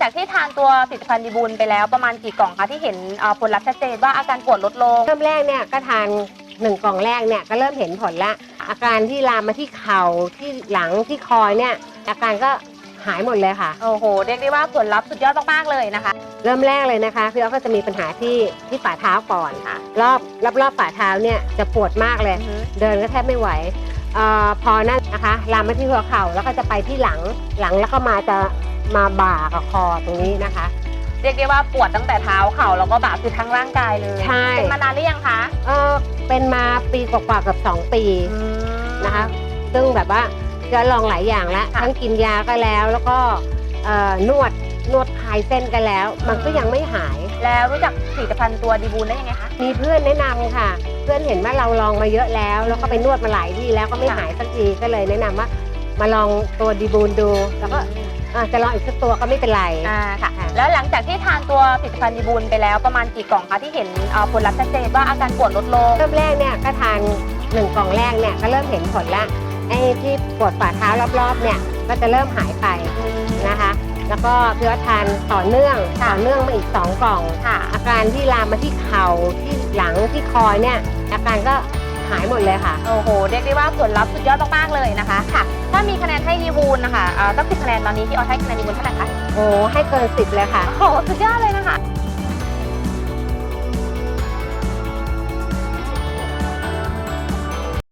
จากที่ทานตัวผลิตภัณฑ์ดีบูลไปแล้วประมาณกี่กล่องคะที่เห็นเอ่อผลลัพธ์ชัดเจนว่าอาการปวดลดลง เริ่มแรกเนี่ยก็ทานหนึ่งกล่องแรกเนี่ยก็เริ่มเห็นผลละ อาการที่ลามมาที่เข่าที่หลังที่คอยเนี่ยอาการก็หายหมดเลยค่ะ โอ้โห เรียกได้ว่าผลลัพธ์สุดยอดมากๆเลยนะคะ เริ่มแรกเลยนะคะพี่อ๊อฟก็จะมีปัญหาที่ที่ฝ่าเท้าก่อนค่ะ รอบรอบรอบฝ่าเท้าเนี่ยจะปวดมากเลย เดินก็แทบไม่ไหวเออพอนั่นนะคะ ลามมาที่หัวเข่าแล้วก็จะไปที่หลังหลังแล้วก็มาจะ มาบ่ากับคอตรงนี้นะคะ เรียกได้ว่าปวดตั้งแต่เท้าเข่าแล้วก็บ่าคือทั้งร่างกายเลยใช่ เป็นมานานหรือยังคะเออเป็นมาปีกว่าๆเกับ2ปีนะคะ ซึ่งแบบว่าจะลองหลายอย่างแล้วค่ะ ทั้งกินยาก็แล้ว แล้วก็เอ่อนวดนวดคลายเส้นกันแล้ว มันก็ยังไม่หาย แล้วรู้จักผลิตภัณฑ์ตัวดีบูลได้ยังไงคะ มีเพื่อนแนะนำค่ะ เพื่อนเห็นว่าเราลองมาเยอะแล้ว แล้วก็ไปนวดมาหลายที่แล้วก็ไม่ค่ะ หายสักทีก็เลยแนะนำว่ามาลองตัวดีบูนดู แล้วก็ อะจะลองอีกสักตัวก็ไม่เป็นไร อ่าค่ะ ค่ะ แล้วหลังจากที่ทานตัวผลิตภัณฑ์ดีบูลไปแล้วประมาณกี่กล่องคะที่เห็นเอ่อผลลัพธ์ชัดเจนว่าอาการปวดลดลง เริ่มแรกเนี่ยก็ทานหนึ่งกล่องแรกเนี่ยก็เริ่มเห็นผลละไอ้ที่ปวดฝ่าเท้ารอบๆเนี่ยก็จะเริ่มหายไปนะคะ แล้วก็พี่ว่าทานต่อเนื่องค่ะ ต่อเนื่องมาอีกสองกล่อง ค่ะ อาการที่ลามมาที่เข่าที่หลังที่คอยเนี่ยอาการก็หายหมดเลยค่ะ โอ้โห เรียกได้ว่าผลลัพธ์สุดยอดมากๆเลยนะคะ ค่ะ ถ้า สักสิบคะแนนตอนนี้ที่ออสให้คะแนนดีบูลเท่าไหร่คะโอ้ให้เกินสิบเลยค่ะ โอ้โหสุดยอดเลยนะคะ